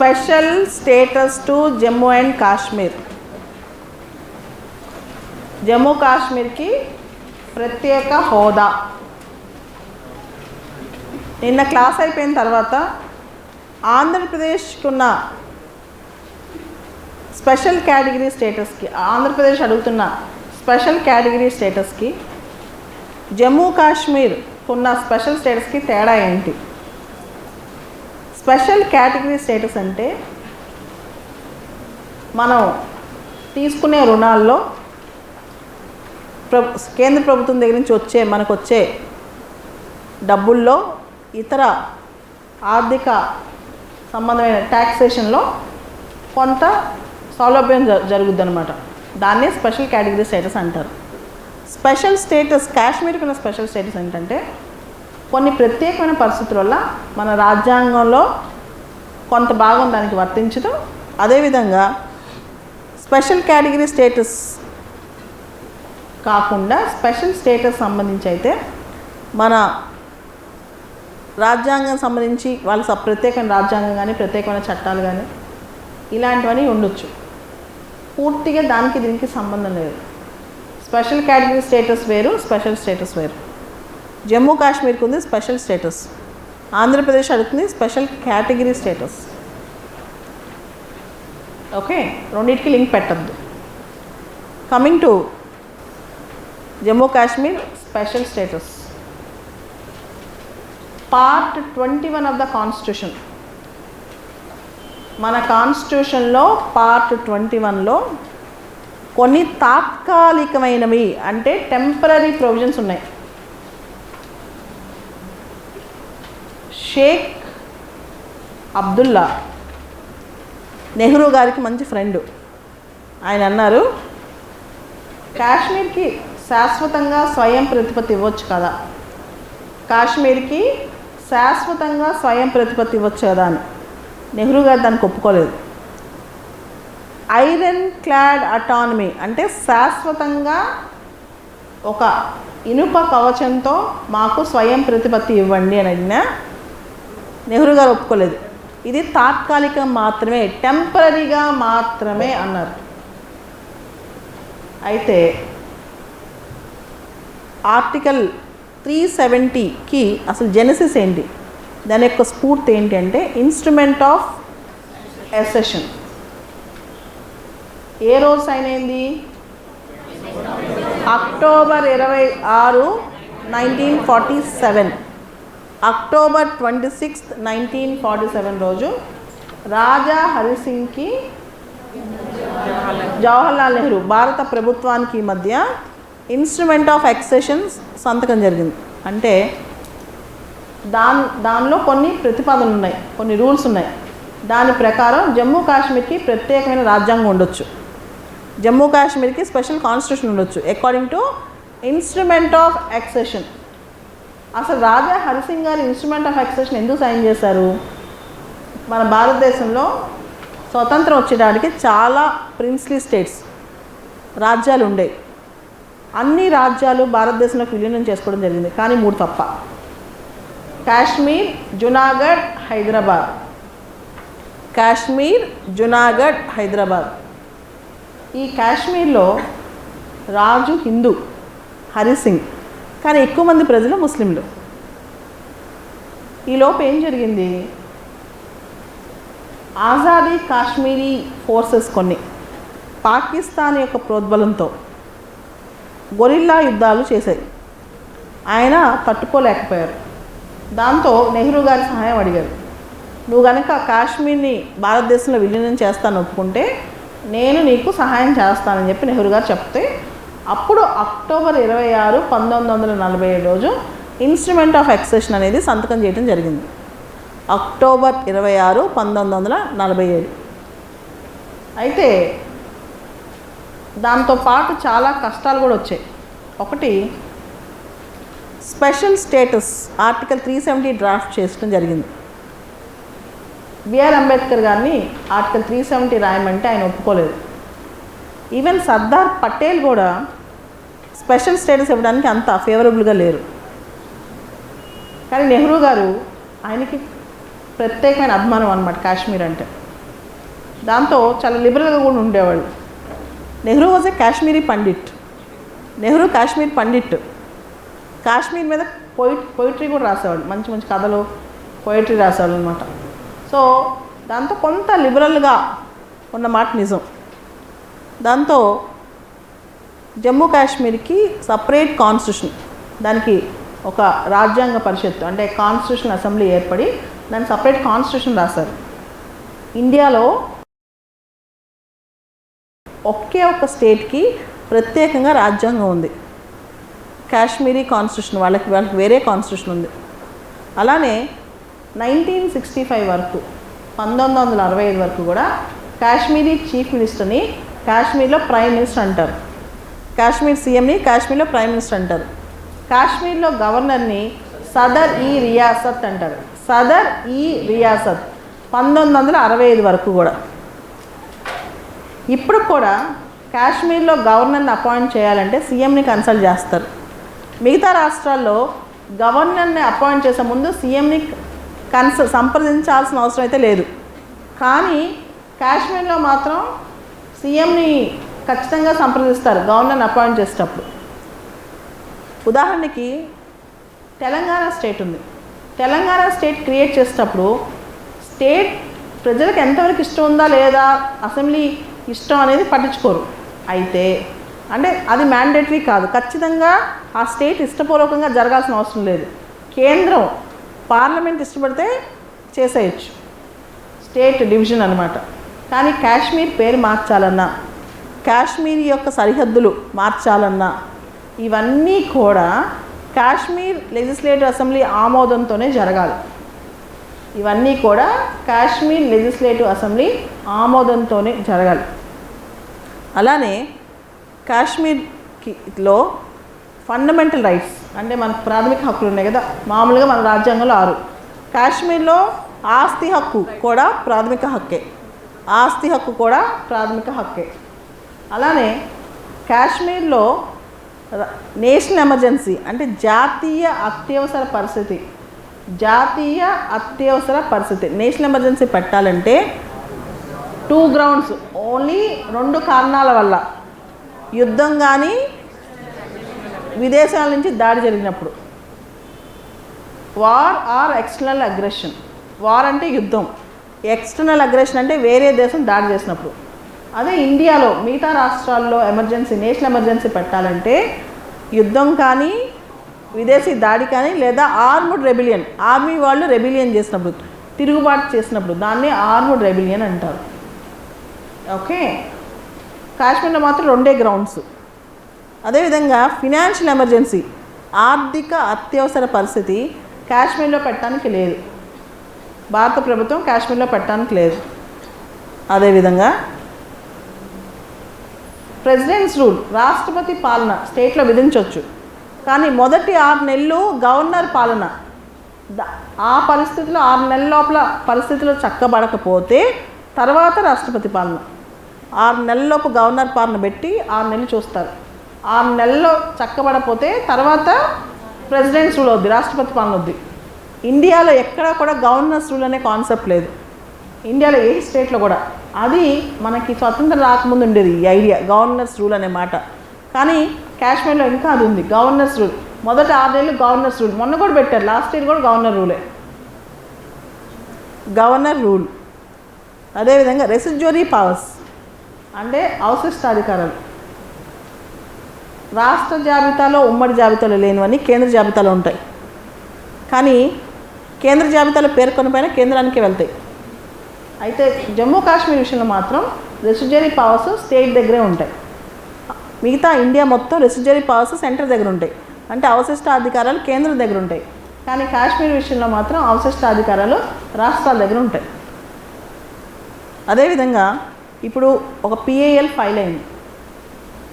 Special status to Jammu and Kashmir. Jammu కాశ్మీర్కి ప్రత్యేక హోదా. నిన్న క్లాస్ అయిపోయిన తర్వాత ఆంధ్రప్రదేశ్కి ఉన్న స్పెషల్ కేటగిరీ స్టేటస్కి ఆంధ్రప్రదేశ్ అడుగుతున్న స్పెషల్ కేటగిరీ స్టేటస్కి జమ్మూ కాశ్మీర్ ఉన్న స్పెషల్ స్టేటస్కి తేడా ఏంటి? స్పెషల్ కేటగిరీ స్టేటస్ అంటే మనం తీసుకునే రుణాల్లో కేంద్ర ప్రభుత్వం దగ్గర నుంచి వచ్చే మనకు వచ్చే డబ్బుల్లో ఇతర ఆర్థిక సంబంధమైన ట్యాక్సేషన్లో కొంత సౌలభ్యం జ జరుగుద్ది అనమాట దాన్నే స్పెషల్ కేటగిరీ స్టేటస్ అంటారు. స్పెషల్ స్టేటస్ కాశ్మీర్కి ఉన్న స్పెషల్ స్టేటస్ ఏంటంటే కొన్ని ప్రత్యేకమైన పరిస్థితుల వల్ల మన రాజ్యాంగంలో కొంత భాగం దానికి వర్తించదు అదేవిధంగా స్పెషల్ కేటగిరీ స్టేటస్ కాకుండా స్పెషల్ స్టేటస్ సంబంధించి అయితే మన రాజ్యాంగం సంబంధించి వాళ్ళ స- ప్రత్యేకమైన రాజ్యాంగం కానీ ప్రత్యేకమైన చట్టాలు కానీ ఇలాంటివన్నీ ఉండొచ్చు. పూర్తిగా దానికి దీనికి సంబంధం లేదు. స్పెషల్ కేటగిరీ స్టేటస్ వేరు స్పెషల్ స్టేటస్ వేరు. జమ్మూ కాశ్మీర్కి ఉంది స్పెషల్ స్టేటస్. ఆంధ్రప్రదేశ్ అడుగుతుంది స్పెషల్ కేటగిరీ స్టేటస్. ఓకే రెండింటికి లింక్ పెట్టద్దు. Coming to Jammu Kashmir special status. Part twenty one of the constitution మన కాన్స్టిట్యూషన్లో పార్ట్ ట్వంటీ వన్లో కొన్ని తాత్కాలికమైనవి అంటే టెంపరీ ప్రొవిజన్స్ ఉన్నాయి. షేక్ అబ్దుల్లా. నెహ్రూ గారికి మంచి ఫ్రెండ్. ఆయన అన్నారు కాశ్మీర్కి శాశ్వతంగా స్వయం ప్రతిపత్తి ఇవ్వచ్చు కదా. కాశ్మీర్కి శాశ్వతంగా స్వయం ప్రతిపత్తి ఇవ్వచ్చు కదా అని. నెహ్రూ గారు దానికి ఒప్పుకోలేదు. ఐరన్ క్లాడ్ అటానమీ అంటే శాశ్వతంగా ఒక ఇనుప కవచంతో మాకు స్వయం ప్రతిపత్తి ఇవ్వండి అని అడిగినా నెహ్రూ గారు ఒప్పుకోలేదు. ఇది తాత్కాలికం మాత్రమే టెంపరీగా మాత్రమే అన్నారు. అయితే ఆర్టికల్ త్రీ సెవెంటీకి అసలు జెనసిస్ ఏంటి? దాని యొక్క స్ఫూర్తి ఏంటి అంటే ఇన్స్ట్రుమెంట్ ఆఫ్ ఎసెషన్ ఏ రోజు సైన్ అయింది? అక్టోబర్ ఇరవై ఆరు nineteen forty seven. October twenty sixth nineteen forty seven రోజు రాజా హరిసింగ్కి జవహర్లాల్ నెహ్రూ భారత ప్రభుత్వానికి మధ్య ఇన్స్ట్రుమెంట్ ఆఫ్ ఎక్సెషన్స్ సంతకం జరిగింది. అంటే దాన్ దానిలో కొన్ని ప్రతిపాదనలు ఉన్నాయి కొన్ని రూల్స్ ఉన్నాయి. దాని ప్రకారం జమ్మూ కాశ్మీర్కి ప్రత్యేకమైన రాజ్యాంగం ఉండొచ్చు. జమ్మూ కాశ్మీర్కి స్పెషల్ కాన్స్టిట్యూషన్ ఉండొచ్చు. According to instrument of accession అసలు రాజా హరిసింగ్ గారు ఇన్స్ట్రుమెంట్ ఆఫ్ ఎక్సెషన్ ఎందుకు సైన్ చేశారు? మన భారతదేశంలో స్వతంత్రం వచ్చేటానికి చాలా ప్రిన్స్లీ స్టేట్స్ రాజ్యాలు ఉండేవి అన్ని రాజ్యాలు భారతదేశంలోకి విలీనం చేసుకోవడం జరిగింది కానీ మూడు తప్ప. కాశ్మీర్ జునాగఢ్ హైదరాబాద్. కాశ్మీర్ జునాగఢ్ హైదరాబాద్. ఈ కాశ్మీర్లో రాజు హిందూ హరిసింగ్. కానీ ఎక్కువ మంది ప్రజలు ముస్లింలు. ఈ ఏం జరిగింది? ఆజాదీ కాశ్మీరీ ఫోర్సెస్ కొన్ని పాకిస్తాన్ యొక్క ప్రోద్బలంతో గొరిల్లా యుద్ధాలు చేశాయి. ఆయన తట్టుకోలేకపోయారు. దాంతో నెహ్రూ గారి సహాయం అడిగారు. నువ్వు కనుక కాశ్మీర్ని భారతదేశంలో విలీనం చేస్తాను ఒప్పుకుంటే నేను నీకు సహాయం చేస్తానని చెప్పి నెహ్రూ గారు చెప్తే అప్పుడు అక్టోబర్ ఇరవై ఆరు పంతొమ్మిది వందల నలభై ఏడు రోజు ఇన్స్ట్రుమెంట్ ఆఫ్ ఎక్సెషన్ అనేది సంతకం చేయడం జరిగింది. అక్టోబర్ ఇరవై ఆరు పంతొమ్మిది వందల నలభై ఏడు. అయితే దాంతో పాటు చాలా కష్టాలు కూడా వచ్చాయి. ఒకటి special status article three seventy draft చేయడం జరిగింది. బిఆర్ అంబేద్కర్ గారిని ఆర్టికల్ త్రీ సెవెంటీ రాయమంటే ఆయన ఒప్పుకోలేదు. ఈవెన్ సర్దార్ పటేల్ కూడా స్పెషల్ స్టేటస్ ఇవ్వడానికి అంత ఫేవరబుల్గా లేరు. కానీ నెహ్రూ గారు ఆయనకి ప్రత్యేకమైన అభిమానం అనమాట కాశ్మీర్ అంటే. దాంతో చాలా లిబరల్గా కూడా ఉండేవాళ్ళు. Nehru was a Kashmiri pandit. Nehru Kashmir pandit. Kashmir మీద పోయిట్ పోయిటరీ కూడా రాసేవాడు మంచి మంచి కథలు పోయిటరీ రాసేవాడు అనమాట సో దాంతో కొంత లిబరల్గా ఉన్న మాట నిజం. దాంతో జమ్మూ కాశ్మీర్కి సపరేట్ కాన్స్టిట్యూషన్ దానికి ఒక రాజ్యాంగ పరిషత్తు అంటే కాన్స్టిట్యూషన్ అసెంబ్లీ ఏర్పడి దాన్ని సపరేట్ కాన్స్టిట్యూషన్ రాశారు. ఇండియాలో ఒకే ఒక స్టేట్కి ప్రత్యేకంగా రాజ్యాంగం ఉంది. కాశ్మీరీ కాన్స్టిట్యూషన్ వాళ్ళకి వాళ్ళకి వేరే కాన్స్టిట్యూషన్ ఉంది. అలానే నైన్టీన్ సిక్స్టీ ఫైవ్ వరకు పంతొమ్మిది వందల అరవై ఐదు వరకు కూడా కాశ్మీరీ చీఫ్ మినిస్టర్ని కాశ్మీర్లో ప్రైమ్ మినిస్టర్ అంటారు. కాశ్మీర్ సీఎంని కాశ్మీర్లో ప్రైమ్ మినిస్టర్ అంటారు. కాశ్మీర్లో గవర్నర్ని సదర్ ఈ రియాసత్ అంటారు. సదర్ ఈ రియాసత్. పంతొమ్మిది వందల అరవై ఐదు వరకు కూడా. ఇప్పుడు కూడా కాశ్మీర్లో గవర్నర్ని అపాయింట్ చేయాలంటే సీఎంని కన్సల్ట్ చేస్తారు. మిగతా రాష్ట్రాల్లో గవర్నర్ని అపాయింట్ చేసే ముందు సీఎంని కన్సల్ సంప్రదించాల్సిన అవసరం అయితే లేదు. కానీ కాశ్మీర్లో మాత్రం సీఎంని ఖచ్చితంగా సంప్రదిస్తారు గవర్నర్ని అపాయింట్ చేసేటప్పుడు. ఉదాహరణకి తెలంగాణ స్టేట్ ఉంది. తెలంగాణ స్టేట్ క్రియేట్ చేసేటప్పుడు స్టేట్ ప్రజలకు ఎంతవరకు ఇష్టం ఉందా లేదా అసెంబ్లీ ఇష్టం అనేది పట్టించుకోరు. అయితే అంటే అది మ్యాండేటరీ కాదు. ఖచ్చితంగా ఆ స్టేట్ ఇష్టపూర్వకంగా జరగాల్సిన అవసరం లేదు. కేంద్రం పార్లమెంట్ ఇష్టపడితే చేసేయచ్చు. స్టేట్ డివిజన్ అనమాట కానీ కాశ్మీర్ పేరు మార్చాలన్నా కాశ్మీర్ యొక్క సరిహద్దులు మార్చాలన్నా ఇవన్నీ కూడా కాశ్మీర్ లెజిస్లేటివ్ అసెంబ్లీ ఆమోదంతోనే జరగాలి. ఇవన్నీ కూడా కాశ్మీర్ లెజిస్లేటివ్ అసెంబ్లీ ఆమోదంతోనే జరగాలి. అలానే కాశ్మీర్లో ఫండమెంటల్ రైట్స్ అంటే మన ప్రాథమిక హక్కులు ఉన్నాయి కదా మామూలుగా మన రాజ్యాంగంలో ఆరు. కాశ్మీర్లో ఆస్తి హక్కు కూడా ప్రాథమిక హక్కే. ఆస్తి హక్కు కూడా ప్రాథమిక హక్కే. అలానే కాశ్మీర్లో నేషనల్ ఎమర్జెన్సీ అంటే జాతీయ అత్యవసర పరిస్థితి. జాతీయ అత్యవసర పరిస్థితి. నేషనల్ ఎమర్జెన్సీ పెట్టాలంటే టూ గ్రౌండ్స్. ఓన్లీ రెండు కారణాల వల్ల. యుద్ధం కానీ విదేశాల నుంచి దాడి జరిగినప్పుడు. War or external aggression. War అంటే యుద్ధం. ఎక్స్టర్నల్ అగ్రెషన్ అంటే వేరే దేశం దాడి చేసినప్పుడు. అదే ఇండియాలో మిగతా రాష్ట్రాల్లో ఎమర్జెన్సీ నేషనల్ ఎమర్జెన్సీ పెట్టాలంటే యుద్ధం కానీ విదేశీ దాడి కానీ లేదా ఆర్ముడ్ రెబిలియన్ ఆర్మీ వాళ్ళు రెబిలియన్ చేసినప్పుడు తిరుగుబాటు చేసినప్పుడు దాన్ని ఆర్ముడ్ రెబిలియన్ అంటారు. ఓకే? కాశ్మీర్లో మాత్రం రెండే గ్రౌండ్స్ అదేవిధంగా ఫినాన్షియల్ ఎమర్జెన్సీ ఆర్థిక అత్యవసర పరిస్థితి కాశ్మీర్లో పెట్టడానికి లేదు. భారత ప్రభుత్వం కాశ్మీర్లో పెట్టడానికి లేదు. అదేవిధంగా ప్రెసిడెంట్స్ రూల్ రాష్ట్రపతి పాలన స్టేట్లో విధించవచ్చు కానీ మొదటి ఆరు నెలలు గవర్నర్ పాలన. ఆ పరిస్థితిలో ఆరు నెలల లోపల పరిస్థితిలో చక్కబడకపోతే తర్వాత రాష్ట్రపతి పాలన. ఆరు నెలలలోపు గవర్నర్ పాలన పెట్టి ఆరు నెలలు చూస్తారు. ఆరు నెలల్లో చక్కబడపోతే తర్వాత ప్రెసిడెంట్స్ రూల్ వద్ది రాష్ట్రపతి పాలన వద్ది ఇండియాలో ఎక్కడా కూడా గవర్నర్స్ రూల్ అనే కాన్సెప్ట్ లేదు. ఇండియాలో ఏ స్టేట్లో కూడా. అది మనకి స్వతంత్రం రాకముందు ఉండేది ఈ ఐడియా గవర్నర్స్ రూల్ అనే మాట. కానీ కాశ్మీర్లో ఇంకా అది ఉంది గవర్నర్స్ రూల్ మొదట ఆరు గవర్నర్స్ రూల్ మొన్న కూడా పెట్టారు లాస్ట్ ఇయర్ కూడా గవర్నర్ రూలే గవర్నర్ రూల్ అదేవిధంగా రెసిజ్యూరీ పవర్స్ అంటే అవశిష్టాధికారాలు. రాష్ట్ర జాబితాలో ఉమ్మడి జాబితాలో లేనివన్నీ కేంద్ర జాబితాలో ఉంటాయి. కానీ కేంద్ర జాబితాలో పేర్కొని పైన కేంద్రానికి వెళ్తాయి. అయితే జమ్మూ కాశ్మీర్ విషయంలో మాత్రం రెసిడరీ పవర్స్ స్టేట్ దగ్గరే ఉంటాయి. మిగతా ఇండియా మొత్తం రెసిడరీ పవర్స్ సెంటర్ దగ్గర ఉంటాయి. అంటే అవశిష్ట అధికారాలు కేంద్రం దగ్గర ఉంటాయి. కానీ కాశ్మీర్ విషయంలో మాత్రం అవశిష్ట అధికారాలు రాష్ట్రాల దగ్గర ఉంటాయి. అదేవిధంగా ఇప్పుడు ఒక పిఏఎల్ ఫైల్ అయింది.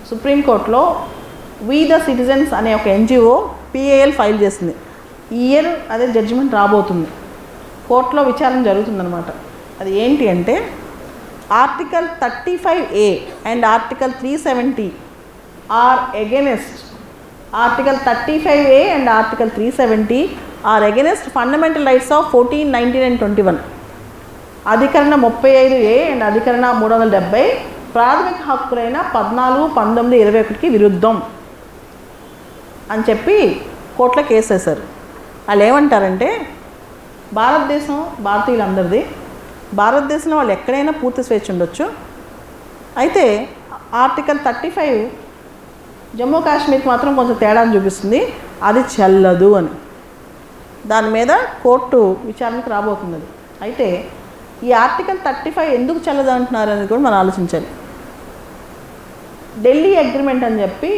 సుప్రీంకోర్టులో వీ ద సిటిజన్స్ అనే ఒక ఎన్జిఓ పిఏఎల్ ఫైల్ చేసింది. ఈ ఇయర్ అదే జడ్జిమెంట్ రాబోతుంది. కోర్టులో విచారణ జరుగుతుందనమాట అది ఏంటి అంటే article thirty five A and article three seventy or against article thirty five A and article three seventy or against fundamental rights of fourteen nineteen and twenty one అధికరణ ముప్పై ఐదు ఏ అండ్ అధికరణ మూడు వందల డెబ్బై ప్రాథమిక హక్కులైన పద్నాలుగు పంతొమ్మిది ఇరవై ఒకటికి విరుద్ధం అని చెప్పి కోర్టులో కేసు వేశారు. వాళ్ళు ఏమంటారంటే భారతదేశం భారతీయులందరిది భారతదేశంలో వాళ్ళు ఎక్కడైనా పూర్తి స్వేచ్ఛ ఉండొచ్చు. అయితే ఆర్టికల్ థర్టీ ఫైవ్ జమ్మూ కాశ్మీర్కి మాత్రం కొంచెం తేడాను చూపిస్తుంది. అది చెల్లదు అని. దాని మీద కోర్టు విచారణకు రాబోతుంది అది. అయితే ఈ ఆర్టికల్ థర్టీ ఫైవ్ ఎందుకు చెల్లదు అంటున్నారు అనేది కూడా మనం ఆలోచించాలి. ఢిల్లీ అగ్రిమెంట్ అని చెప్పి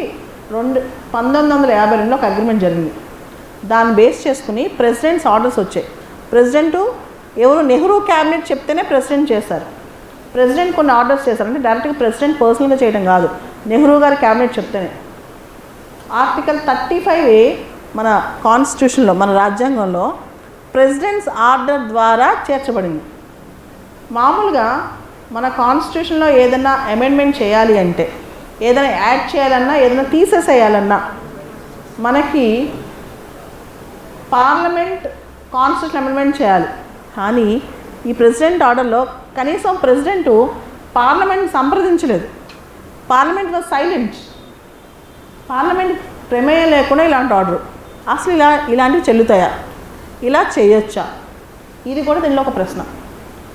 రెండు పంతొమ్మిది వందల యాభై రెండులో ఒక అగ్రిమెంట్ జరిగింది. దాన్ని బేస్ చేసుకుని ప్రెసిడెంట్స్ ఆర్డర్స్ వచ్చాయి. ప్రెసిడెంట్ ఎవరు నెహ్రూ క్యాబినెట్ చెప్తేనే ప్రెసిడెంట్ చేశారు. ప్రెసిడెంట్ కొన్ని ఆర్డర్స్ చేశారు. అంటే డైరెక్ట్గా ప్రెసిడెంట్ పర్సనల్గా చేయడం కాదు. నెహ్రూ గారి క్యాబినెట్ చెప్తేనే. ఆర్టికల్ థర్టీ ఫైవ్ ఏ మన కాన్స్టిట్యూషన్లో మన రాజ్యాంగంలో ప్రెసిడెంట్స్ ఆర్డర్ ద్వారా చేర్చబడింది. మామూలుగా మన కాన్స్టిట్యూషన్లో ఏదైనా అమెండ్మెంట్ చేయాలి అంటే ఏదైనా యాడ్ చేయాలన్నా ఏదైనా తీసేసేయాలన్నా మనకి పార్లమెంట్ కాన్స్టిట్యూషన్ అమెండ్మెంట్ చేయాలి. కానీ ఈ ప్రెసిడెంట్ ఆర్డర్లో కనీసం president parliament సంప్రదించలేదు. Parliament was silent. Parliament ప్రమేయం లేకుండా ఇలాంటి ఆర్డర్. అసలు ఇలా ఇలాంటివి చెల్లుతాయా? ఇలా చేయొచ్చా? ఇది కూడా దీనిలో ఒక ప్రశ్న.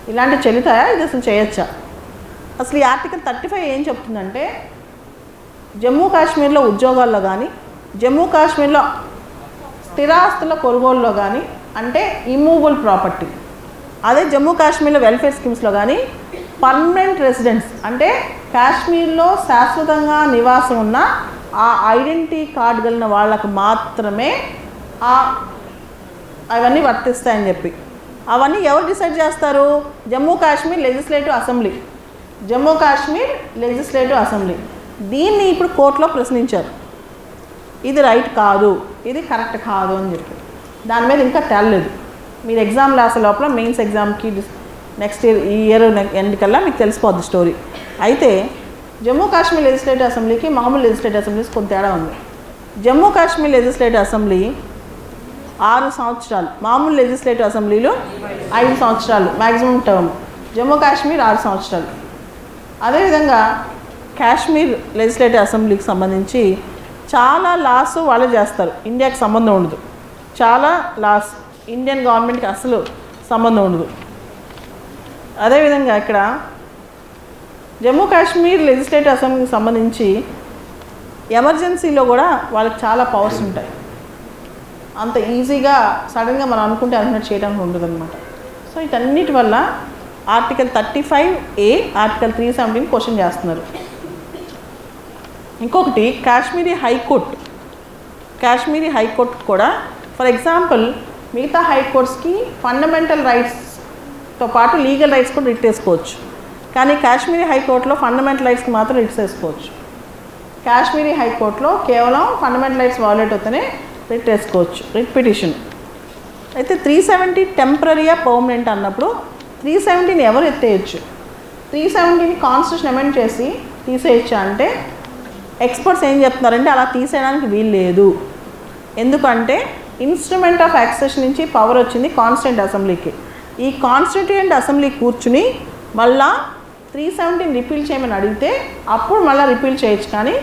ఇలాంటివి చెల్లుతాయా? ఇది అసలు చేయొచ్చా? అసలు ఈ ఆర్టికల్ థర్టీ ఫైవ్ ఏం చెప్తుందంటే జమ్మూ కాశ్మీర్లో ఉద్యోగాల్లో కానీ జమ్మూ కాశ్మీర్లో స్థిరాస్తుల కొనుగోలులో కానీ అంటే ఇమూవబుల్ ప్రాపర్టీ అదే జమ్మూ కాశ్మీర్లో వెల్ఫేర్ స్కీమ్స్లో కానీ పర్మనెంట్ రెసిడెంట్స్ అంటే కాశ్మీర్లో శాశ్వతంగా నివాసం ఉన్న ఆ ఐడెంటిటీ కార్డు కలిగిన వాళ్ళకు మాత్రమే ఆ అవన్నీ వర్తిస్తాయని చెప్పి. అవన్నీ ఎవరు డిసైడ్ చేస్తారు? Jammu Kashmir legislative assembly Jammu Kashmir legislative assembly దీన్ని ఇప్పుడు కోర్టులో ప్రశ్నించారు. ఇది రైట్ కాదు ఇది కరెక్ట్ కాదు అని చెప్పి దాని మీద ఇంకా తేలలేదు మీరు ఎగ్జామ్ రాసే లోపల మెయిన్స్ ఎగ్జామ్కి నెక్స్ట్ ఇయర్ ఈ ఇయర్ ఎండ్ కల్లా మీకు తెలిసిపోద్ది స్టోరీ అయితే జమ్మూ కాశ్మీర్ లెజిస్లేటివ్ అసెంబ్లీకి మామూలు లెజిస్లేటివ్ అసెంబ్లీస్ కొంత తేడా ఉంది. జమ్మూ కాశ్మీర్ లెజిస్లేటివ్ అసెంబ్లీ ఆరు సంవత్సరాలు మామూలు లెజిస్లేటివ్ అసెంబ్లీలో ఐదు సంవత్సరాలు మ్యాక్సిమం టర్మ్ జమ్మూ కాశ్మీర్ ఆరు సంవత్సరాలు. అదేవిధంగా కాశ్మీర్ లెజిస్లేటివ్ అసెంబ్లీకి సంబంధించి చాలా లాస్ వాళ్ళే చేస్తారు. ఇండియాకి సంబంధం ఉండదు. చాలా లాస్ ఇండియన్ గవర్నమెంట్కి అసలు సంబంధం ఉండదు. అదేవిధంగా ఇక్కడ జమ్మూ కాశ్మీర్ లెజిస్లేటివ్ అసెంబ్లీకి సంబంధించి ఎమర్జెన్సీలో కూడా వాళ్ళకి చాలా పవర్స్ ఉంటాయి. అంత ఈజీగా సడన్గా మనం అనుకుంటే అనుకున్నట్టు చేయడానికి ఉండదు అనమాట సో వీటన్నిటి వల్ల article thirty five A article three seventeen question చేస్తున్నారు. ఇంకొకటి Kashmiri high court. Kashmiri high court కూడా ఫర్ ఎగ్జాంపుల్ మిగతా హైకోర్ట్స్కి ఫండమెంటల్ రైట్స్తో పాటు లీగల్ రైట్స్ కూడా రిట్ వేసుకోవచ్చు కానీ కాశ్మీరీ హైకోర్టులో ఫండమెంటల్ రైట్స్కి మాత్రం రిట్స్ వేసుకోవచ్చు కాశ్మీరీ హైకోర్టులో కేవలం ఫండమెంటల్ రైట్స్ వాలెట్ అవుతూనే రిట్ వేసుకోవచ్చు రిట్ పిటిషన్. అయితే త్రీ సెవెంటీ టెంపరీయా పర్మనెంట్ అన్నప్పుడు త్రీ సెవెంటీని ఎవరు ఎత్తేయచ్చు? త్రీ సెవెంటీని కాన్స్టిట్యూషన్ అమెండ్ చేసి తీసేయచ్చా అంటే ఎక్స్పర్ట్స్ ఏం చెప్తున్నారంటే అలా తీసేయడానికి వీలు లేదు ఎందుకంటే ఇన్స్ట్రుమెంట్ ఆఫ్ యాక్సెషన్ నుంచి పవర్ వచ్చింది కాన్స్టెంట్ అసెంబ్లీకి ఈ కాన్స్టిట్యూయెంట్ అసెంబ్లీ కూర్చుని మళ్ళా త్రీ సెవెంటీన్ రిపీల్ చేయమని అడిగితే అప్పుడు మళ్ళీ రిపీల్ చేయొచ్చు కానీ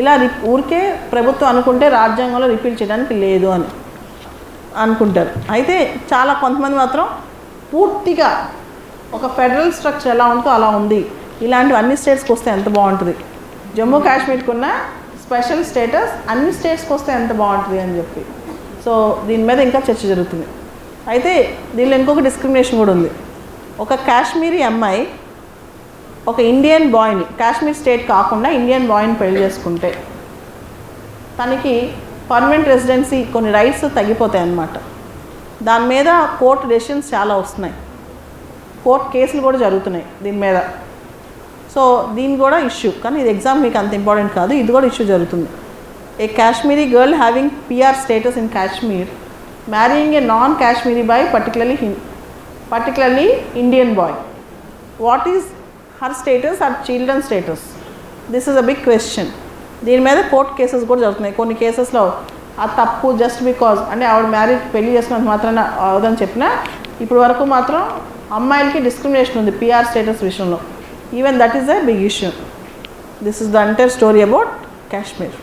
ఇలా ఊరికే ప్రభుత్వం అనుకుంటే రాజ్యాంగంలో రిపీల్ చేయడానికి లేదు అని అనుకుంటారు. అయితే చాలా కొంతమంది మాత్రం పూర్తిగా ఒక ఫెడరల్ స్ట్రక్చర్ ఎలా ఉందో అలా ఉంది. ఇలాంటివి అన్ని స్టేట్స్కి వస్తే ఎంత బాగుంటుంది? జమ్మూ కాశ్మీర్కున్న స్పెషల్ స్టేటస్ అన్ని స్టేట్స్కి వస్తే ఎంత బాగుంటుంది అని చెప్పి. సో దీని మీద ఇంకా చర్చ జరుగుతుంది. అయితే దీనిలో ఇంకొక డిస్క్రిమినేషన్ కూడా ఉంది. ఒక కాశ్మీరీ అమ్మాయి ఒక ఇండియన్ బాయ్ని కాశ్మీర్ స్టేట్ కాకుండా ఇండియన్ బాయ్ని పెళ్ళి చేసుకుంటే తనకి పర్మనెంట్ రెసిడెన్సీ కొన్ని రైట్స్ తగ్గిపోతాయి అన్నమాట. దాని మీద కోర్టు డెసిషన్స్ చాలా వస్తున్నాయి. కోర్టు కేసులు కూడా జరుగుతున్నాయి దీని మీద. సో దీని కూడా ఇష్యూ. కానీ ఇది ఎగ్జామ్ మీకు అంత ఇంపార్టెంట్ కాదు. ఇది కూడా ఇష్యూ జరుగుతుంది. A Kashmiri girl having PR status in Kashmir marrying a non Kashmiri boy particularly in particularly Indian boy what is her status her children status this is a big question దీని మీద court cases కూడా జరుగుతున్నాయి. కొన్ని కేసెస్లో ఆ తప్పు just because అంటే ఆవిడ మ్యారేజ్ పెళ్ళి చేసుకున్నంత మాత్రాన అవదని చెప్పినా ఇప్పుడు వరకు మాత్రం అమ్మాయిలకి డిస్క్రిమినేషన్ ఉంది పిఆర్ స్టేటస్ విషయంలో. Even that is a big issue this is the entire story about Kashmir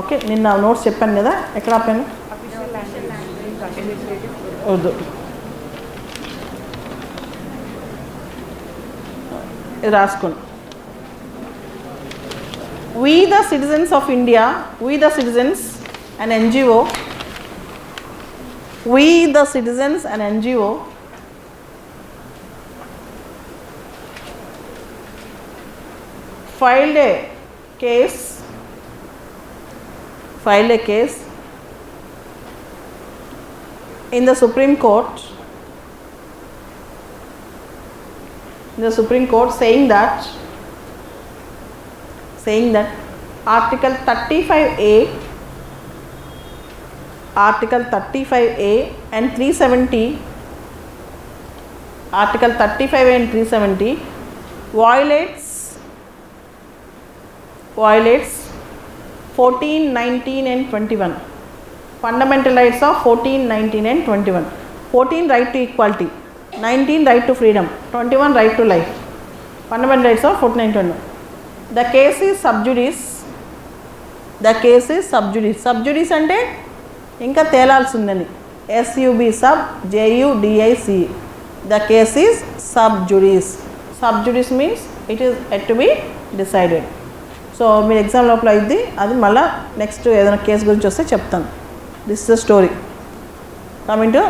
okay నిన్న నోట్స్ చెప్పాను కదా ఎక్కడ ఆపాను? వద్దు ఇది రాసుకోండి. We the citizens of India we the citizens and NGO we the citizens and NGO filed a case. Filed a case in the Supreme Court. In the Supreme Court saying that saying that Article 35A Article 35A and 370 Article 35A and 370 violates violates fourteen nineteen and twenty one fundamental rights of fourteen nineteen and twenty one fourteen right to equality nineteen right to freedom twenty one right to life fundamental rights of forty nine twenty the cases sub judice the cases sub judice sub judice అంటే ఇంకా తేలాల్సిందని S U B sub J U D I C the case is sub judice sub judice means it is yet to be decided so మీరు exam లోపల అయింది అది మళ్ళీ next ఏదైనా case గురించి వస్తే చెప్తాను. This is the story coming to